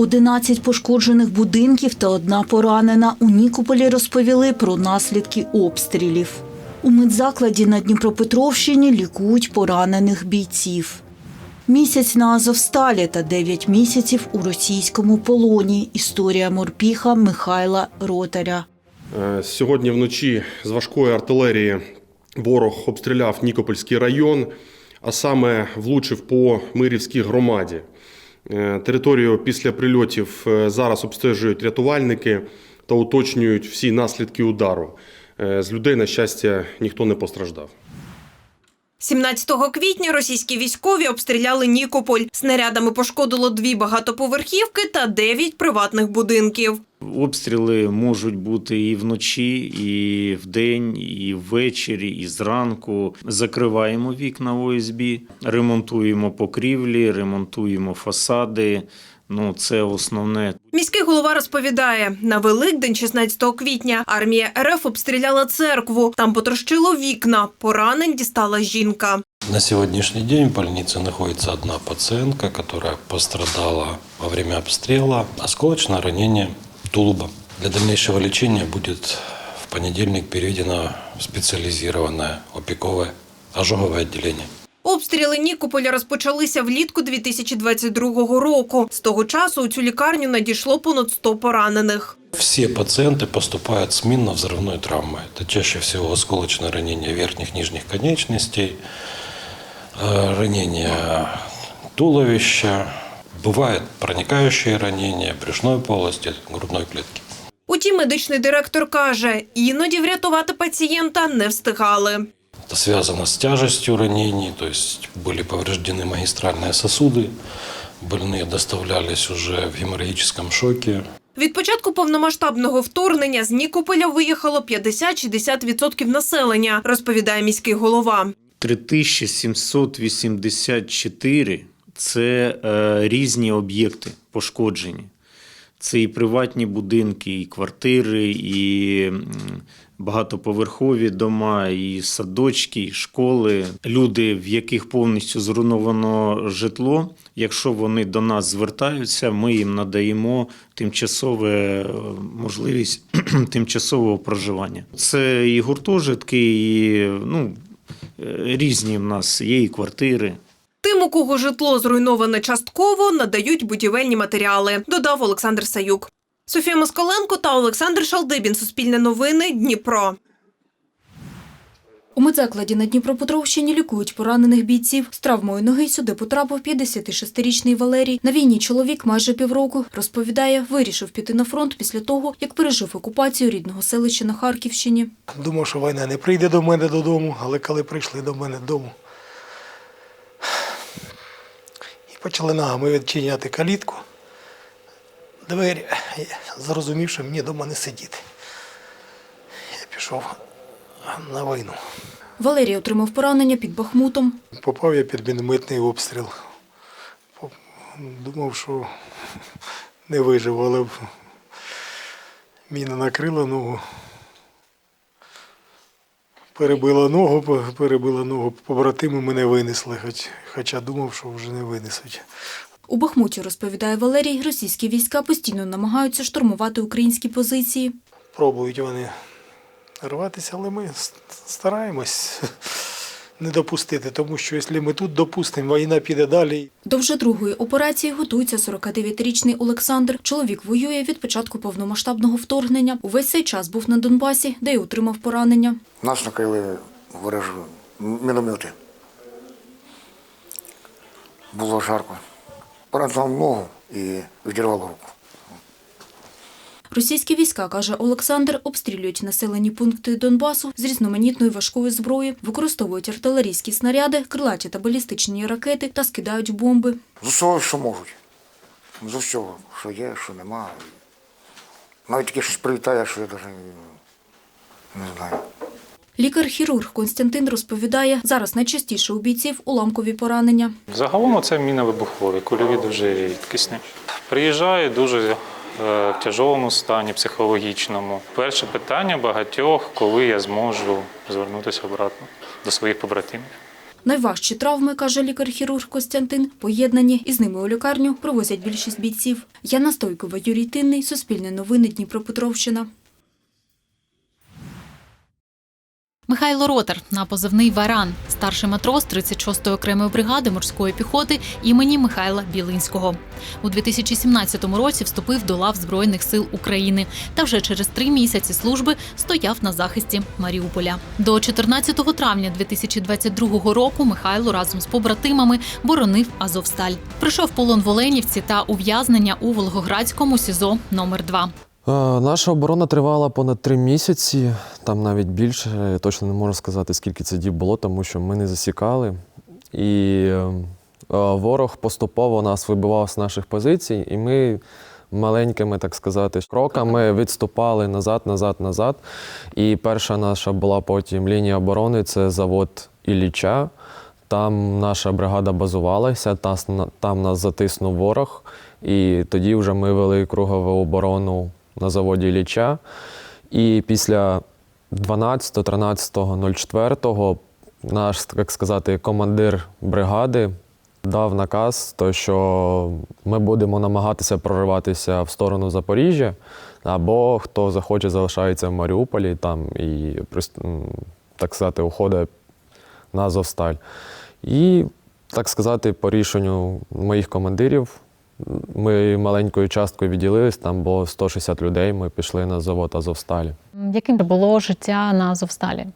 11 пошкоджених будинків та одна поранена. У Нікополі розповіли про наслідки обстрілів. У медзакладі на Дніпропетровщині лікують поранених бійців. Місяць на Азовсталі та 9 місяців у російському полоні. Історія морпіха Михайла Ротаря. Е, Сьогодні вночі з важкої артилерії ворог обстріляв Нікопольський район, а саме влучив по Мирівській громаді. Е, Територію після прильотів е, зараз обстежують рятувальники та уточнюють всі наслідки удару. Е, З людей, на щастя, ніхто не постраждав. 17 квітня російські військові обстріляли Нікополь. Снарядами пошкодило дві багатоповерхівки та дев'ять приватних будинків. Обстріли можуть бути і вночі, і вдень, і ввечері, і зранку. Закриваємо вікна ОСБ, ремонтуємо покрівлі, ремонтуємо фасади. Ну, це основне. Міський голова розповідає, на Великдень, 16 квітня, армія РФ обстріляла церкву. Там потрощило вікна. Поранень дістала жінка. На сегодняшний день в больнице находится одна пациентка, которая пострадала во время обстрела. Осколочное ранение тулуба. Для дальнейшего лечения будет в понедельник переведено в специализированное опековое ожоговое отделение. Обстріли Нікополя розпочалися влітку 2022 року. З того часу у цю лікарню надійшло понад 100 поранених. Все пациенты поступают с минно-взрывной травмой. Это чаще всего осколочное ранение верхних нижних конечностей, э, ранение туловища, бывает проникающее ранение брюшной полости, грудной клетки. Утім, медичний директор каже, іноді врятувати пацієнта не встигали. Это связано с тяжестью ранений, то есть были повреждены магистральные сосуды, больные доставлялись уже в геморрагическом шоке. Від початку повномасштабного вторгнення з Нікополя виїхало 50-60% населення, розповідає міський голова. 3784 – це е, різні об'єкти пошкоджені. Це і приватні будинки, і квартири, і багатоповерхові дома, і садочки, і школи. Люди, в яких повністю зруйновано житло, якщо вони до нас звертаються, ми їм надаємо тимчасове е, можливість тимчасового проживання. Це і гуртожитки, і ну, е, різні в нас є і квартири. Тим, у кого житло зруйноване частково, надають будівельні матеріали, додав Олександр Саюк. Софія Москаленко та Олександр Шалдибін. Суспільне новини. Дніпро. У медзакладі на Дніпропетровщині лікують поранених бійців. З травмою ноги сюди потрапив 56-річний Валерій. На війні чоловік майже півроку. Розповідає, вирішив піти на фронт після того, як пережив окупацію рідного селища на Харківщині. Думав, що війна не прийде до мене додому, але коли прийшли до мене додому і почали ногами відчиняти калітку, двері, я зрозумів, що мені вдома не сидіти. Я пішов на війну. Валерій отримав поранення під Бахмутом. Попав я під мінометний обстріл. Думав, що не виживу, але міна накрила ногу. Перебила ногу, перебила ногу. Побратими мене винесли, хоч, хоча думав, що вже не винесуть. У Бахмуті, розповідає Валерій, російські війська постійно намагаються штурмувати українські позиції. Пробують вони рватися, але ми стараємось не допустити, тому що якщо ми тут допустимо, війна піде далі. До вже другої операції готується 49-річний Олександр. Чоловік воює від початку повномасштабного вторгнення. Увесь цей час був на Донбасі, де й отримав поранення. Нас накрили ворожі міномети. Було жарко. Поранило ногу і відірвало руку. Російські війська, каже Олександр, обстрілюють населені пункти Донбасу з різноманітної важкої зброї, використовують артилерійські снаряди, крилаті та балістичні ракети та скидають бомби. З усього, що можуть. З усього, що є, що нема. Навіть таке щось прилітає, що я навіть не знаю. Лікар-хірург Константин розповідає, зараз найчастіше у бійців уламкові поранення. Загалом це міновибухові, кульові дуже рідкісні. Приїжджаю дуже в тяжовому стані, психологічному. Перше питання багатьох, коли я зможу звернутися обратно до своїх побратимів. Найважчі травми, каже лікар-хірург Костянтин, поєднані із ними у лікарню привозять більшість бійців. Яна Стойкова, Юрій Тинний, Суспільне новини, Дніпропетровщина. Михайло Ротер на позивний Варан, старший матрос 36-ї окремої бригади морської піхоти імені Михайла Білинського. У 2017 році вступив до лав Збройних сил України та вже через три місяці служби стояв на захисті Маріуполя. До 14 травня 2022 року Михайло разом з побратимами боронив Азовсталь. Прийшов полон в Оленівці та ув'язнення у Волгоградському СІЗО номер 2 Е, Наша оборона тривала понад три місяці, там навіть більше. Я точно не можу сказати, скільки це діб було, тому що ми не засікали. І е, ворог поступово нас вибивав з наших позицій, і ми маленькими, так сказати, кроками відступали назад, назад, назад. І перша наша була потім лінія оборони це завод Ілліча. Там наша бригада базувалася, там нас затиснув ворог. І тоді вже ми вели кругову оборону на заводі Ілліча. І після 12-13.04 наш, так сказати, командир бригади дав наказ, то, що ми будемо намагатися прориватися в сторону Запоріжжя, або хто захоче, залишається в Маріуполі там і, так сказати, уходить на Азовсталь. І, так сказати, по рішенню моїх командирів ми маленькою часткою відділились, там було 160 людей, ми пішли на завод Азовсталі. Яким було життя на Азовсталі?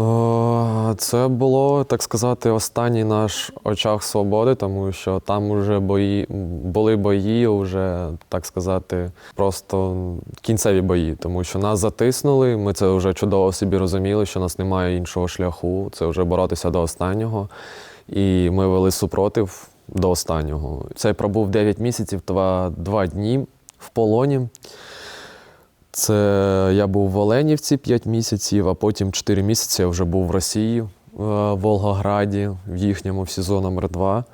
О, Це було, так сказати, останній наш очаг свободи, тому що там вже бої були бої, вже, так сказати, просто кінцеві бої, тому що нас затиснули. Ми це вже чудово собі розуміли, що нас немає іншого шляху. Це вже боротися до останнього. І ми вели супротив до останнього. Це пробув 9 місяців, 2, 2 дні в полоні. Це я був в Оленівці 5 місяців, а потім 4 місяці я вже був в Росії, е, в Волгограді, в їхньому в СІЗО номер 2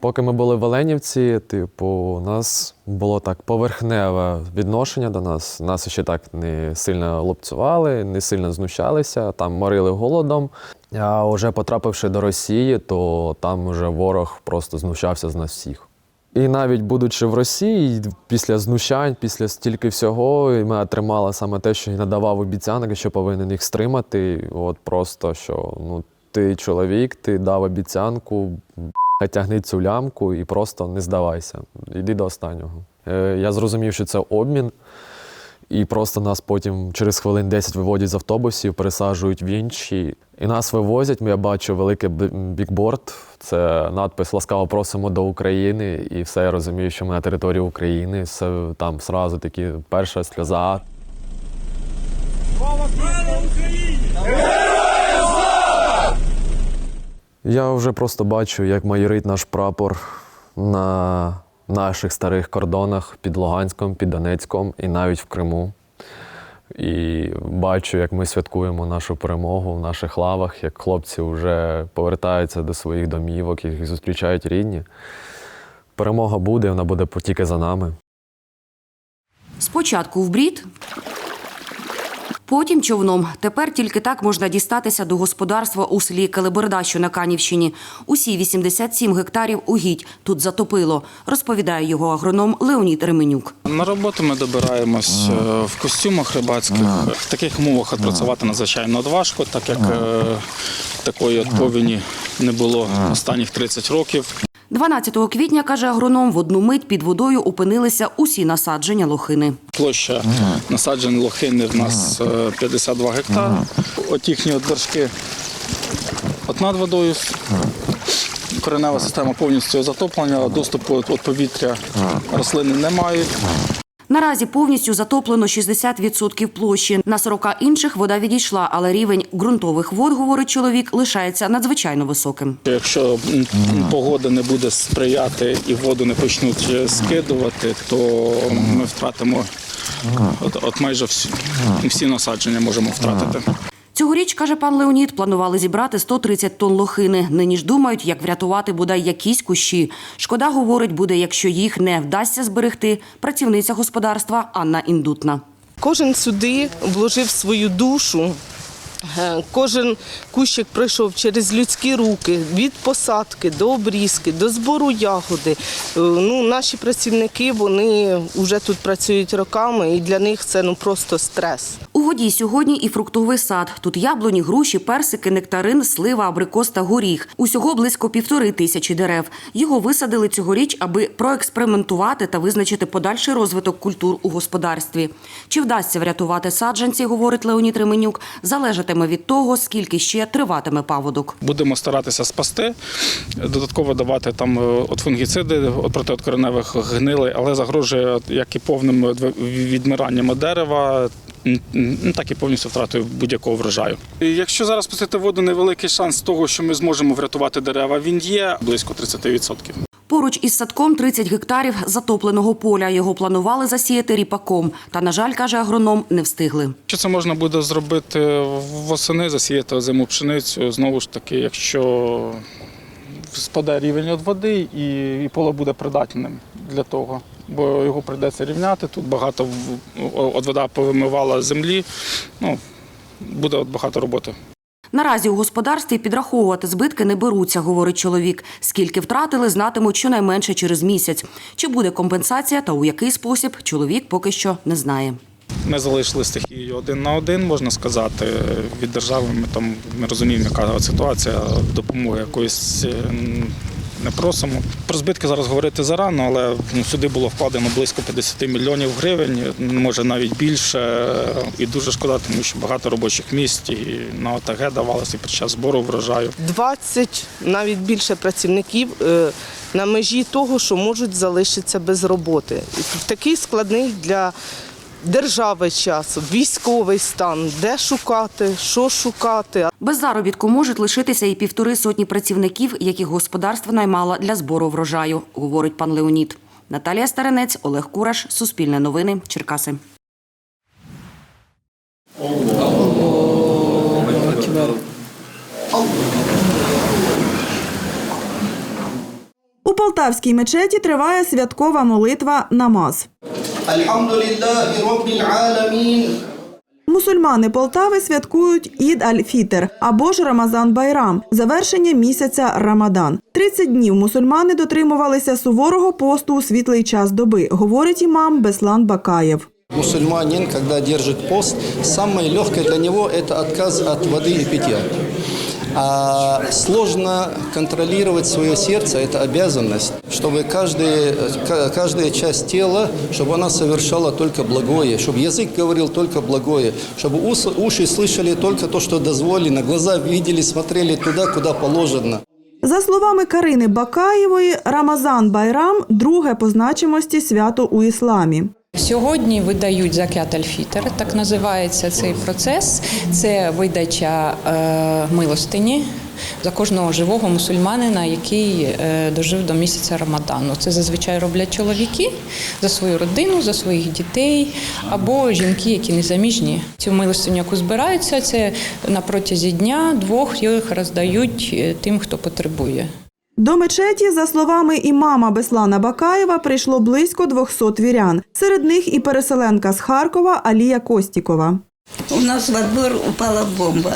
Поки ми були в Оленівці, типу, у нас було так поверхневе відношення до нас. Нас ще так не сильно лупцювали, не сильно знущалися, там морили голодом. А вже потрапивши до Росії, то там вже ворог просто знущався з нас всіх. І навіть будучи в Росії, після знущань, після стільки всього, і ми отримали саме те, що надавав обіцянок, що повинен їх стримати. От просто що ну ти чоловік, ти дав обіцянку, тягни цю лямку і просто не здавайся. Йди до останнього. Е, Я зрозумів, що це обмін. І просто нас потім через хвилин 10 виводять з автобусів, пересаджують в інші. І нас вивозять. Я бачу великий бікборд. Це надпис Ласкаво просимо до України. І все я розумію, що ми на території України. Все там зразу такі перша сльоза. Я вже просто бачу, як майорить наш прапор на наших старих кордонах під Луганськом, під Донецьком і навіть в Криму. І бачу, як ми святкуємо нашу перемогу в наших лавах, як хлопці вже повертаються до своїх домівок, їх зустрічають рідні. Перемога буде, вона буде тільки за нами. Спочатку в брід, потім човном. Тепер тільки так можна дістатися до господарства у селі Калиберда, що на Канівщині. Усі 87 гектарів угідь тут затопило, розповідає його агроном Леонід Ременюк. На роботу ми добираємось е, в костюмах рибацьких. В таких умовах працювати надзвичайно важко, так як е, такої повені не було останніх 30 років. 12 квітня, каже агроном, в одну мить під водою опинилися усі насадження лохини. Площа насаджень лохини в нас е, 52 гектари. От їхні от от над водою. Коренева система повністю затоплена, доступу від повітря рослини не мають. Наразі повністю затоплено 60% площі. На 40 інших вода відійшла, але рівень ґрунтових вод, говорить чоловік, лишається надзвичайно високим. Якщо погода не буде сприяти і воду не почнуть е, скидувати, то ми втратимо от, от майже всі, всі насадження можемо втратити. Цьогоріч, каже пан Леонід, планували зібрати 130 тонн лохини. Нині ж думають, як врятувати бодай якісь кущі. Шкода, говорить, буде, якщо їх не вдасться зберегти. Працівниця господарства Анна Індутна. Кожен сюди вложив свою душу, Кожен кущик пройшов через людські руки від посадки до обрізки, до збору ягоди. Е, Ну, наші працівники вони вже тут працюють роками, і для них це ну просто стрес. У воді сьогодні і фруктовий сад. Тут яблуні, груші, персики, нектарин, слива, абрикос та горіх. Усього близько півтори тисячі дерев. Його висадили цьогоріч, аби проекспериментувати та визначити подальший розвиток культур у господарстві. Чи вдасться врятувати саджанці, говорить Леонід Ременюк, залежатиме від того, скільки ще триватиме паводок. Будемо старатися спасти, додатково давати там е, от фунгіциди от проти от кореневих гнилей, але загрожує як і повним від- відмиранням дерева. Так і повністю втратою будь-якого врожаю. Якщо зараз пустити воду, невеликий шанс того, що ми зможемо врятувати дерева, він є близько 30%. Поруч із садком 30 гектарів затопленого поля. Його планували засіяти ріпаком. Та, на жаль, каже агроном, не встигли. Що це можна буде зробити восени, засіяти зиму пшеницю, знову ж таки, якщо спаде рівень від води і, поле буде придатним для того, бо його прийдеться рівняти. Тут багато вода повимивала землі. Ну, буде багато роботи. Наразі у господарстві підраховувати збитки не беруться, говорить чоловік. Скільки втратили, знатимуть щонайменше через місяць. Чи буде компенсація та у який спосіб, чоловік поки що не знає. Ми залишили стихію один на один, можна сказати. Від держави ми там не розуміємо, яка ситуація, допомоги якоїсь е, не просимо. Про збитки зараз говорити зарано, але ну, сюди було вкладено близько 50 мільйонів гривень, може навіть більше. І дуже шкода, тому що багато робочих місць і на ОТГ давалося під час збору врожаю. 20, навіть більше працівників е, на межі того, що можуть залишитися без роботи. Такий складний для держави час, військовий стан, де шукати, що шукати. Без заробітку можуть лишитися і півтори сотні працівників, яких господарство наймало для збору врожаю, говорить пан Леонід. Наталія Старенець, Олег Кураш, Суспільне новини, Черкаси. У Полтавській мечеті триває святкова молитва намаз. Мусульмани Полтави святкують Ід аль-Фітр або ж Рамазан Байрам завершення місяця Рамадан. 30 днів мусульмани дотримувалися суворого посту у світлий час доби, говорить імам Беслан Бакаєв. Мусульманин, когда держит пост, самое легкое для него – это отказ от воды и питья. А сложно контролировать свое сердце – это обязанность, чтобы каждый, ка- каждая часть тела, чтобы она совершала только благое, чтобы язык говорил только благое, чтобы ус- уши слышали только то, что дозволено, глаза видели, смотрели туда, куда положено. За словами Карини Бакаєвої, Рамазан Байрам друге по значимості свято у ісламі. Сьогодні видають закят аль-фітр, так називається цей процес. Це видача е, милостині за кожного живого мусульманина, який е, дожив до місяця Рамадану. Це зазвичай роблять чоловіки за свою родину, за своїх дітей або жінки, які незаміжні. Цю милостиню, яку збираються, це на протязі дня двох їх роздають е, тим, хто потребує. До мечеті, за словами імама Беслана Бакаєва, прийшло близько 200 вірян. Серед них і переселенка з Харкова Алія Костікова. У нас во двор упала бомба.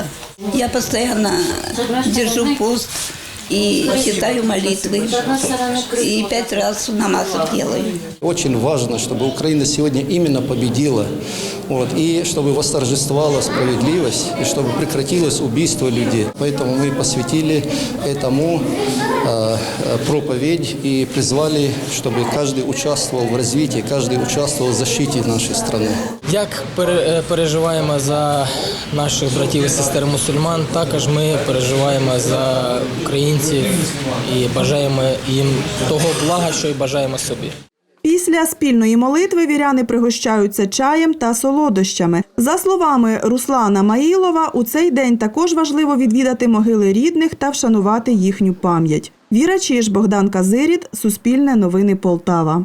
Я постійно держу пост и читаю молитвы. И пять раз намазов делаю. Очень важно, чтобы Украина сегодня именно победила, вот, и чтобы восторжествовала справедливость, и чтобы прекратилось убийство людей. Поэтому мы посвятили этому э, проповедь и призвали, чтобы каждый участвовал в развитии, каждый участвовал в защите нашей страны. Як е, переживаємо за наших братів і сестер мусульман, також ми переживаємо за українців і бажаємо їм того блага, що й бажаємо собі. Після спільної молитви віряни пригощаються чаєм та солодощами. За словами Руслана Маїлова, у цей день також важливо відвідати могили рідних та вшанувати їхню пам'ять. Віра Чиж, Богдан Казиріт, Суспільне новини Полтава.